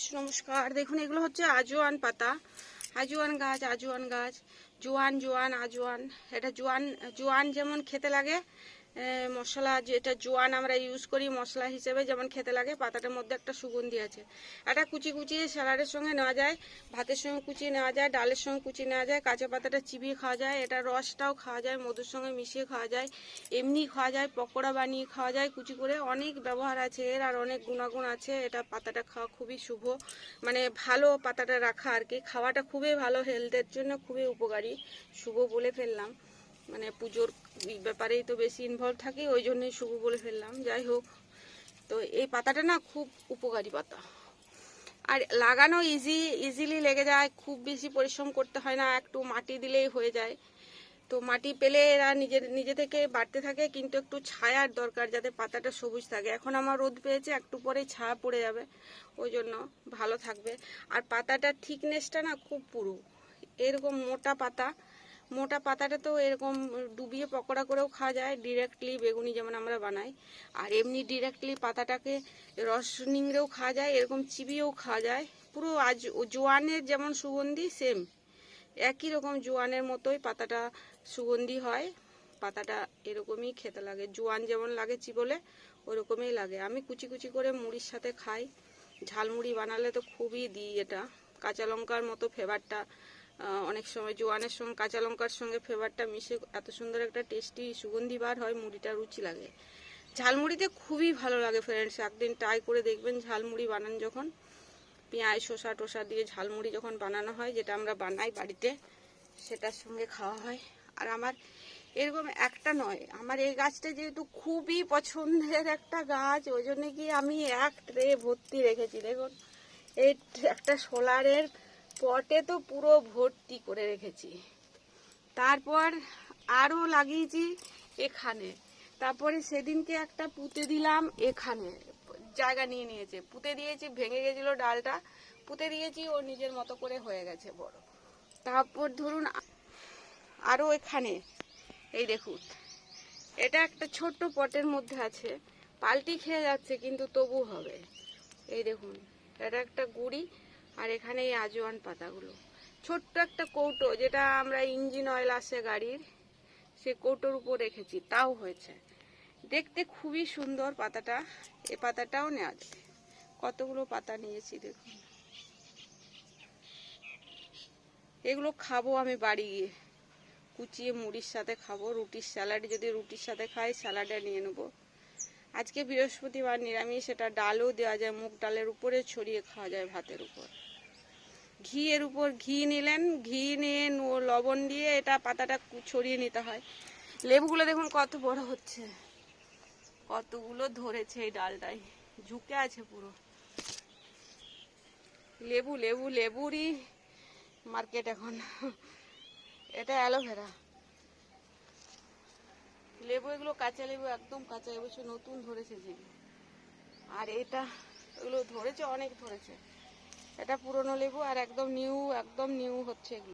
নমস্কার দেখুন, এগুলো হচ্ছে আজোয়ান পাতা। আজোয়ান গাছ আজোয়ান গাছ। জোয়ান জোয়ান, আজোয়ান। এটা জোয়ান জোয়ান যেমন খেতে লাগে মশলা যেটা জোয়ান আমরা ইউজ করি, মশলা হিসেবে যেমন খেতে লাগে, পাতাটার মধ্যে একটা সুগন্ধি আছে। এটা কুচি কুচিয়ে স্যালাডের সঙ্গে নেওয়া যায়, ভাতের সঙ্গে কুচিয়ে নেওয়া যায়, ডালের সঙ্গে কুচিয়ে নেওয়া যায়, কাঁচা পাতাটা চিবিয়ে খাওয়া যায়, এটা রসটাও খাওয়া যায়, মধুর সঙ্গে মিশিয়ে খাওয়া যায়, এমনি খাওয়া যায়, পকোড়া বানিয়ে খাওয়া যায়, কুচি করে অনেক ব্যবহার আছে, এর আর অনেক গুণাগুণ আছে, এটা পাতাটা খাওয়া খুবই শুভ মানে ভালো পাতাটা রাখা আর কি, খাওয়াটা খুবই ভালো হেলথের জন্য খুবই উপকারী, শুভ বলে ফেললাম। মানে পুজোর ব্যাপারেই তো বেশি ইনভলভ থাকি, ওই জন্যই শুভ বলে ফেললাম। যাই হোক, তো এই পাতাটা না খুব উপকারী পাতা। আর লাগানো ইজি ইজিলি লেগে যায়, খুব বেশি পরিশ্রম করতে হয় না, একটু মাটি দিলেই হয়ে যায়। তো মাটি পেলে এরা নিজের নিজে থেকে বাড়তে থাকে, কিন্তু একটু ছায়ার দরকার যাতে পাতাটা সবুজ থাকে। এখন আমার রোদ পেয়েছে, একটু পরেই ছায়া পড়ে যাবে, ওই জন্য ভালো থাকবে। আর পাতাটার থিকনেসটা না খুব পুরু। এরকম মোটা পাতা মোটা পাতাটা তো এরকম ডুবিয়ে পকোড়া করেও খাওয়া যায় ডিরেক্টলি বেগুনি যেমন আমরা বানাই। আর এমনি ডিরেক্টলি পাতাটাকে রস নিংড়েও খাওয়া যায়, এরকম চিবিয়েও খাওয়া যায়। পুরো আজ জোয়ানের যেমন সুগন্ধি সেম একই রকম জোয়ানের মতোই পাতাটা সুগন্ধি হয়। পাতাটা এরকমই খেতে লাগে। জোয়ান যেমন লাগে চিবলে, ওরকমই লাগে। আমি কুচি কুচি করে মুড়ির সাথে খাই। ঝালমুড়ি বানালে তো খুবই দিই এটা। কাঁচা লঙ্কার মতো ফ্লেভারটা অনেক সময় জোয়ানের সঙ্গে, কাঁচা লঙ্কার সঙ্গে ফ্লেভারটা মিশে এত সুন্দর একটা টেস্টি সুগন্ধি বার হয়, মুড়িটা রুচি লাগে। ঝালমুড়িতে খুবই ভালো লাগে ফ্রেন্ডস একদিন ট্রাই করে দেখবেন ঝালমুড়ি বানান যখন। পেঁয়াজ, শসা টোসা দিয়ে ঝালমুড়ি যখন বানানো হয়, যেটা আমরা বানাই বাড়িতে, সেটার সঙ্গে খাওয়া হয়। আর আমার এরকম একটা নয়, আমার এই গাছটা যেহেতু খুবই পছন্দের একটা গাছ, ওই জন্য কি আমি এক ট্রে ভর্তি রেখেছি। দেখুন, এই একটা সোলারের পটে তো পুরো ভর্তি করে রেখেছি। তারপর আরও লাগিয়েছি এখানে। তারপরে সেদিনকে একটা পুঁতে দিলাম এখানে। জায়গা নিয়ে নিয়েছে। পুঁতে দিয়েছি, ভেঙে গেছিল ডালটা। পুঁতে দিয়েছি, ও নিজের মতো করে হয়ে গেছে বড়। তারপর ধরুন আরও এখানে। এই দেখুন, এটা একটা ছোট্ট পটের মধ্যে আছে। পাল্টি খেয়ে যাচ্ছে, কিন্তু তবু হবে। এই দেখুন, এটা একটা গুড়ি। আর এখানে এই আজওয়ান পাতাগুলো। ছোট্ট একটা কৌটো, যেটা আমরা ইঞ্জিন অয়েল আসে গাড়ির, সে কৌটোর উপর রেখেছি, তাও হয়েছে। দেখতে খুবই সুন্দর পাতাটা, এ পাতাটাও নেওয়া যায় কতগুলো পাতা নিয়েছি দেখুন। এগুলো খাব আমি বাড়ি গিয়ে। কুচিয়ে মুড়ির সাথে খাব, রুটির স্যালাড, যদি রুটির সাথে খাই স্যালাডে নিয়ে নেব। আজকে বৃহস্পতিবার নিরামিষ, সেটা ডালও দেওয়া যায়, মুগ ডালের উপরে ছড়িয়ে খাওয়া যায় ভাতের উপর। ঘি এর উপর ঘি নিলেন, ঘি নিয়ে লবণ দিয়ে এটা পাতাটা ছড়িয়ে নিতে হয়। লেবুগুলো দেখুন কত বড় হচ্ছে। কতগুলো ধরেছে এই ডালটায়। ঝুঁকে আছে পুরো। লেবু লেবু, লেবুরই মার্কেট এখন। এটা অ্যালোভেরা। লেবু, এগুলো কাঁচা লেবু, একদম কাঁচা এবছর নতুন ধরেছে যেগুলো আর এটা, এগুলো ধরেছে, অনেক ধরেছে। এটা পুরনো লেবু আর একদম নিউ একদম নিউ হচ্ছে এগুলো।